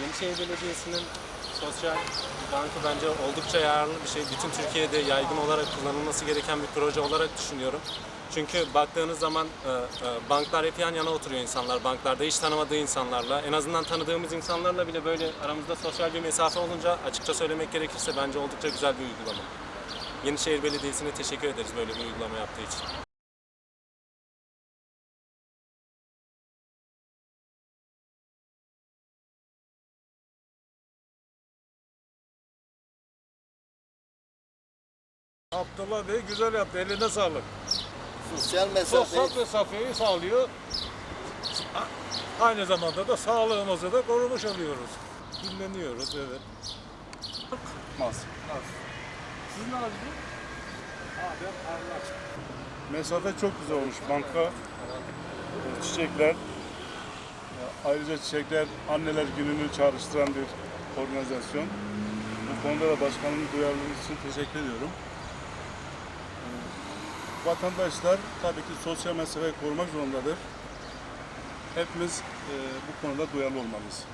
Yenişehir Belediyesi'nin sosyal bankı bence oldukça yararlı bir şey. Bütün Türkiye'de yaygın olarak kullanılması gereken bir proje olarak düşünüyorum. Çünkü baktığınız zaman e, e, banklar hep yan yana oturuyor insanlar. Banklarda hiç tanımadığı insanlarla, en azından tanıdığımız insanlarla bile böyle aramızda sosyal bir mesafe olunca açıkça söylemek gerekirse bence oldukça güzel bir uygulama. Yenişehir Belediyesi'ne teşekkür ederiz böyle bir uygulama yaptığı için. Abdullah Bey güzel yaptı. Eline sağlık. Sosyal mesafeyi Sosyal mesafeyi sağlıyor. Aynı zamanda da sağlığımızı da korumuş oluyoruz. Dinleniyoruz evet. Sizin aracınız? Mesafe çok güzel olmuş. Banka, e, çiçekler, ayrıca çiçekler anneler gününü çağrıştıran bir organizasyon. Bu konuda da başkanımın duyarlılığı için teşekkür ediyorum. Vatandaşlar tabii ki sosyal mesafeyi korumak zorundadır. Hepimiz e, bu konuda duyarlı olmalıyız.